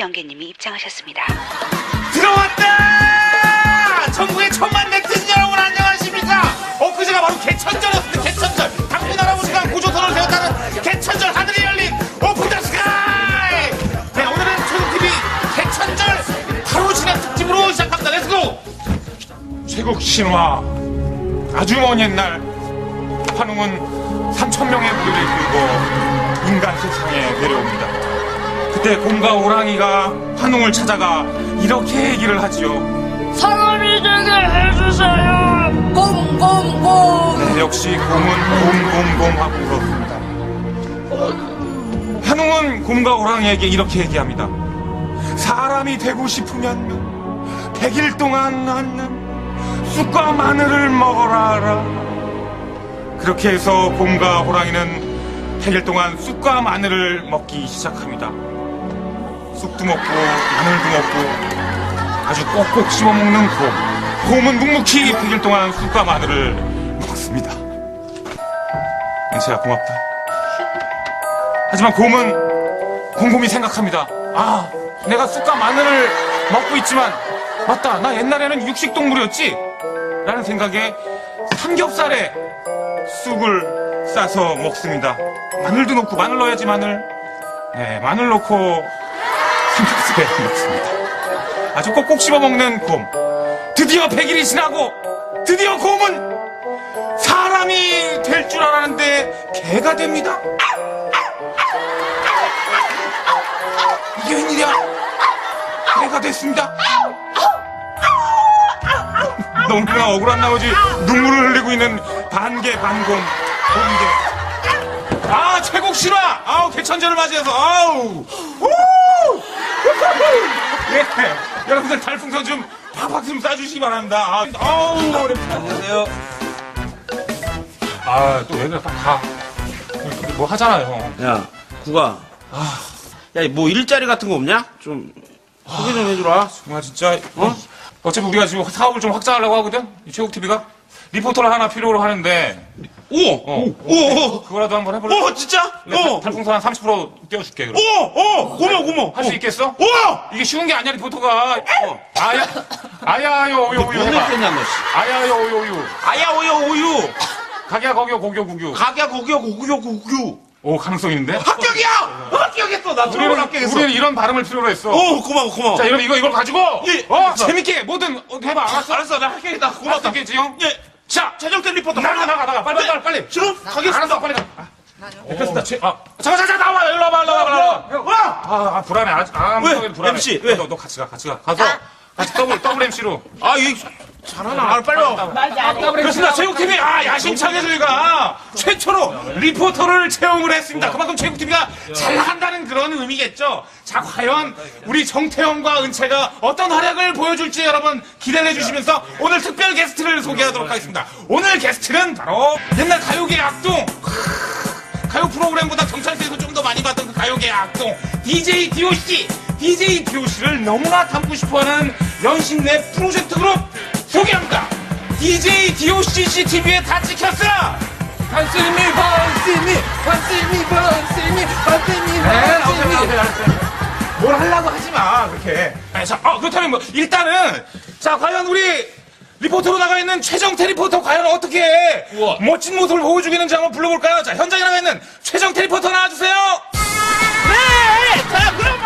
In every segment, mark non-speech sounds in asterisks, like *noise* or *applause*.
연계님이 입장하셨습니다. 들어왔다! 전국의 천만 네티즌 여러분 안녕하십니까? 엊그제가 바로 개천절이었습니다. 개천절. 당신 할아버지가 고조선을 세웠다는 개천절 하늘이 열린 오픈 더 스카이! 네, 오늘은 최국TV 개천절 하루 진행 특집으로 시작합니다. 렛츠고! 최국 신화 아주 먼 옛날 환웅은 3천 명의 부류를 이끌고 인간 세상에 내려옵니다. 그때 곰과 호랑이가 환웅을 찾아가 이렇게 얘기를 하지요. 사람이 되게 해주세요. 꽁꽁꽁. 네, 역시 곰은 곰곰곰 하고 그렇습니다. 환웅은 곰과 호랑이에게 이렇게 얘기합니다. 사람이 되고 싶으면 100일 동안 낳는 쑥과 마늘을 먹어라. 그렇게 해서 곰과 호랑이는 100일 동안 쑥과 마늘을 먹기 시작합니다. 쑥도 먹고 마늘도 먹고 아주 꼭꼭 씹어 먹는 곰. 곰은 묵묵히 100일 동안 쑥과 마늘을 먹습니다. 은채야 고맙다. 하지만 곰은 곰곰이 생각합니다. 아, 내가 쑥과 마늘을 먹고 있지만 맞다. 나 옛날에는 육식 동물이었지. 라는 생각에 삼겹살에 쑥을 싸서 먹습니다. 마늘도 넣고 마늘 넣어야지 마늘. 네, 마늘 넣고 삼겹살에 *laughs* 먹습니다. 아주 꼭꼭 씹어 먹는 곰. 드디어 100일이 지나고 드디어 곰은 사람이 될 줄 알았는데 개가 됩니다. 이게 웬일이야? 개가 됐습니다. 너무나 억울한 나머지 눈물을 흘리고 있는 반개 반곰 곰개. 아 최국 실화. 아우 개천절을 맞이해서 아우. 우! *laughs* 예, 여러분들 달풍선 좀 팍팍 좀 쏴주시기 바랍니다. 아, 아우 어렵다. 안녕하세요. 아, 또 왜 그래? 빨리 가. 뭐 하잖아요. 야, 구가. 야, 뭐 일자리 같은 거 없냐? 좀 소개 좀 해주라. 정말 진짜, 어? 어차피 우리가 지금 사업을 좀 확장하려고 하거든? 이 최국TV가? 리포터를 하나 필요로 하는데, 오, 어, 오, 오, 그거라도 한번 해볼래? 오, 진짜? 내가 오, 달풍선 한 30% 띄워줄게, 그럼. 오, 오, 고마워, 고마워. 할 수 있겠어? 오! 이게 쉬운 게 아니야, 리포터가. 어. 아야, 아야요, 오요, 오요. 오늘 해봐. 너 씨. 아야요, 오요, 오요. 아야, 오요, 오유. 가게야, 거기요, 고교, 고교. 가게 고기요, 고기요, 고기요. 오, 가능성 있는데? 합격이야! 합격했어. 나 우리는, 합격했어. 우리는 이런 발음을 필요로 했어. 오, 고마워, 고마워. 자, 이거, 이거, 이걸 가지고, 예, 어, 알았어. 재밌게, 뭐든, 어, 해봐, 알았어? 알았어, 나 합격했다. 고맙다. 알았겠지, 형? 예. 자, 최정태 리포터. 나가, 나가, 나가. 빨리, 빨리, 빨리. 지금 가겠습니다. 알았어, 빨리 가. 아, 됐습니다. 제, 아, 잠깐, 잠깐, 나와. 일로 와봐, 일로 와봐, 일로 와봐. 와! 아, 아, 불안해. 아직, 아, 왜? 불안해. MC, 왜? 너, 너 같이 가, 같이 가. 가서, 같이 더블, 더블 MC로. 아, 이 잘하나. 아, 빨리 와. 그렇습니다. 체육TV, 아, 야심차게 저희가 최초로 리포터를 채용을 했습니다. 그만큼 체육TV가 잘 나간다는 그런 의미겠죠. 자, 과연 우리 정태영과 은채가 어떤 활약을 보여줄지 여러분 기대해 주시면서 오늘 특별 게스트를 소개하도록 하겠습니다. 오늘 게스트는 바로 옛날 가요계 악동. 가요 프로그램보다 경찰서에서 좀 더 많이 봤던 그 가요계 악동 DJ DOC DJ DOC를 너무나 닮고 싶어하는 연신내 프로젝트 그룹 소개합니다 DJ DOC TV에 다 찍혔어 반스미 반스미 반스미 반스미 반스미 반스미. 뭘 하려고 하지 마 그렇게 아, 자, 아, 그렇다면 뭐 일단은 자 과연 우리 리포터로 나가 있는 최정태 리포터 과연 어떻게 멋진 모습을 보여주겠는지 한번 불러볼까요? 자 현장에 나가 있는 최정태 리포터 나와주세요 네!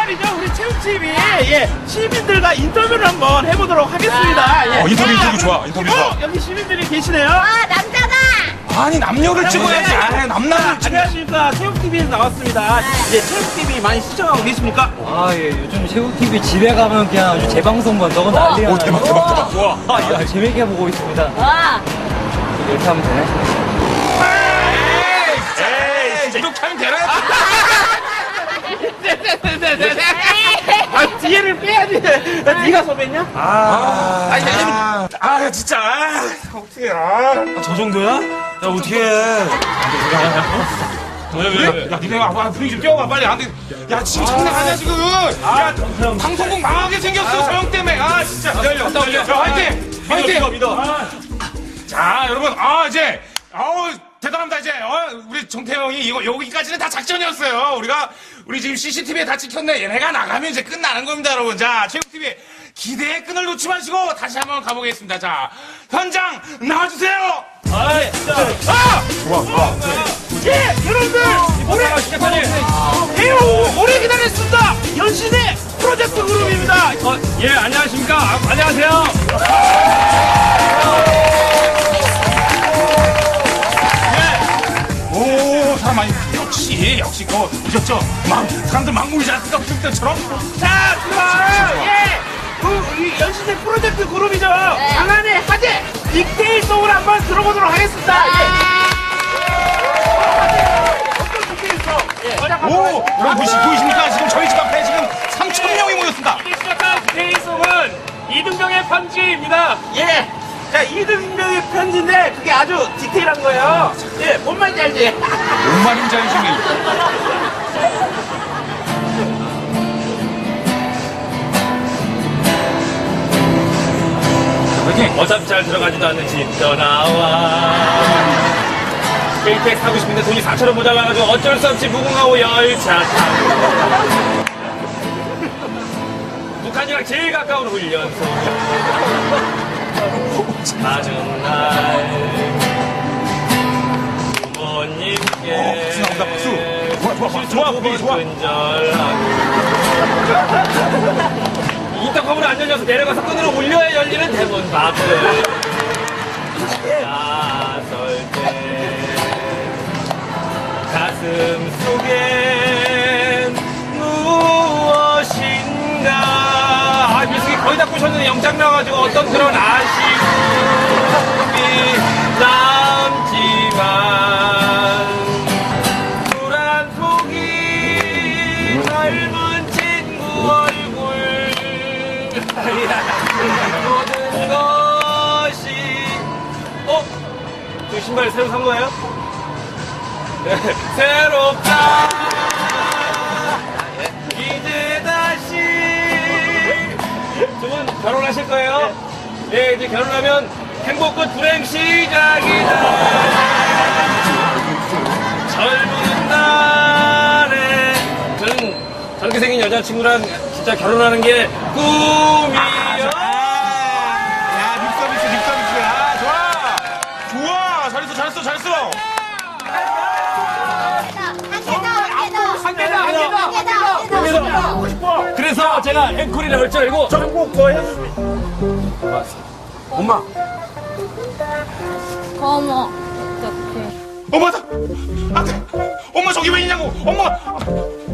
말이죠. 우리 체육TV, 예, 시민들과 인터뷰를 한번 해보도록 하겠습니다. 예. 어, 인터뷰, 자, 인터뷰 좋아, 인터뷰 좋아. 어, 여기 시민들이 계시네요. 아 남자가 아니 남녀를 찍어야지 아 남남을 찍어 안녕하십니까. 체육TV에서 나왔습니다. 이제 체육TV 많이 시청하고 계십니까? 아, 예, 요즘 체육TV 집에 가면 그냥 아주 재방송만 저건 난리야. 오 대박 대박 대박 좋아 아, 야, 재밌게 보고 있습니다. 와 이렇게 하면 되네. 에이 이렇게 하면 되나? 네네네네. 아, 뒤에를 빼야지. 네가 섭외냐? 아, 아니, 아, 아, 진짜, 아, 어떻게, 아. 저 정도야? 야, 어떻게 해. 야, 니네 와봐, 분위기 좀 띄워봐, 빨리. 안 돼. 야, 지금 장난 아니야, 지금. 야, 방송국 망하게 생겼어, 저 형 때문에. 아, 진짜. 기다려, 기다려. 자, 화이팅! 화이팅! 믿어, 믿어. 자, 여러분, 아, 이제, 아우, 대단합니다, 이제. 어, 우리 정태형이 이거 여기까지는 다 작전이었어요. 우리가 우리 지금 CCTV에 다 찍혔네. 얘네가 나가면 이제 끝나는 겁니다, 여러분. 자, 체육TV 기대의 끈을 놓지 마시고 다시 한번 가보겠습니다. 자, 현장 나와주세요. 아, 예, 여러분들 오래 예, 오- 오래 기다렸습니다. 연신의 프로젝트 그룹입니다. 예, 안녕하십니까. 아, 안녕하세요. 보셨죠? 막 사람들 막 모이지 않습니까? 그때처럼 자, 그럼 예, 그이 연신의 프로젝트 그룹이죠. 장안의 화제 빅데이 송을 한번 들어보도록 하겠습니다. 예. 어떤 빅데이 송? 예. 오, 여러분 보시, 보이십니까? 지금 저희 집 앞에 지금 3천 명이 모였습니다. 이 시작한 데이송은 이등병의 편지입니다. 예. 자, 이등병의 편지인데 그게 아주 디테일한 거예요. 예, 뭔 말인지 알지? 뭔 말인지 알 *laughs* 시니? 어차피 잘 들어가지도 않는 집 떠나와. KTX 타고 싶은데 돈이 4천 원 모자라가지고 어쩔 수 없이 무궁화호 열차 타고. 북한이랑 제일 가까운 훈련소. 가는 날. 부모님께. 박수 나온다, 박수. 좋아, 좋아, 좋아, 좋아, 분위기 좋아. 안 열려서 내려가서 끈으로 올려야 열리는 대문 밖을 나설 때 가슴 속엔 무엇인가 아 미숙이 거의 다 부셨는데 영장 나와가지고 어떤 그런 아쉬움이 남 신발 새로 산 거예요? 네, 새롭다 이제 다시. 두 분 결혼하실 거예요? 예, 이제 결혼하면 행복 끝 불행 시작이다. 젊은 날에. 저는 저렇게 생긴 여자친구랑 진짜 결혼하는 게 꿈이 그래서 제가 앵콜이라고 할 줄 알고 전국 거 해주시 엄마. 어머, 어떡해. 엄마다. 안 돼. 엄마 저기 왜 있냐고. 엄마.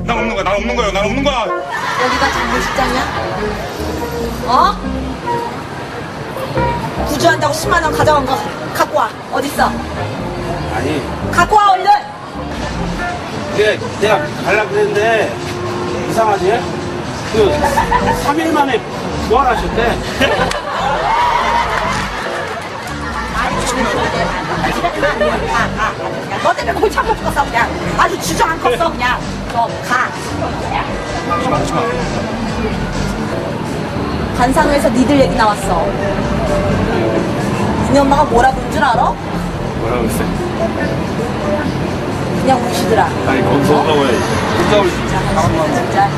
난 없는 거야, 난 없는 거야, 난 없는 거야. 여기가 장례식장이야? 어? 구조한다고 10만 원 가져간 거 갖고 와. 어딨어? 아니, 갖고 와 얼른. 그게 내가 가려고 그랬는데 이상하지? 그 3일 만에 부활하셨대. 야, 너 때문에 거기 참고 죽었어 그냥. 아주 주저 안 컸어 그냥. 너 가. 관상회에서 니들 얘기 나왔어. 니네 엄마가 뭐라 그런 줄 알아? 뭐라고 했어요? 그냥 우시더라. 아니 거기서 올라와야 진짜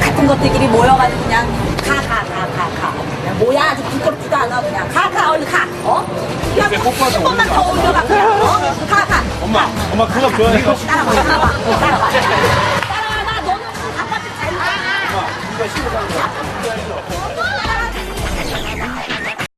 같은 것들끼리 모여가지고 그냥 가 가 가 가 가, 뭐야 아주 부끄럽지도 않아. 그냥 가 가 얼른 가. 어? 그냥 한 번만 더 올려가. 그냥 어? 가 가. 엄마, 엄마 그거 좋아해. 따라와 따라와 따라와. 따라와 나 너는 아빠한테 잘 가.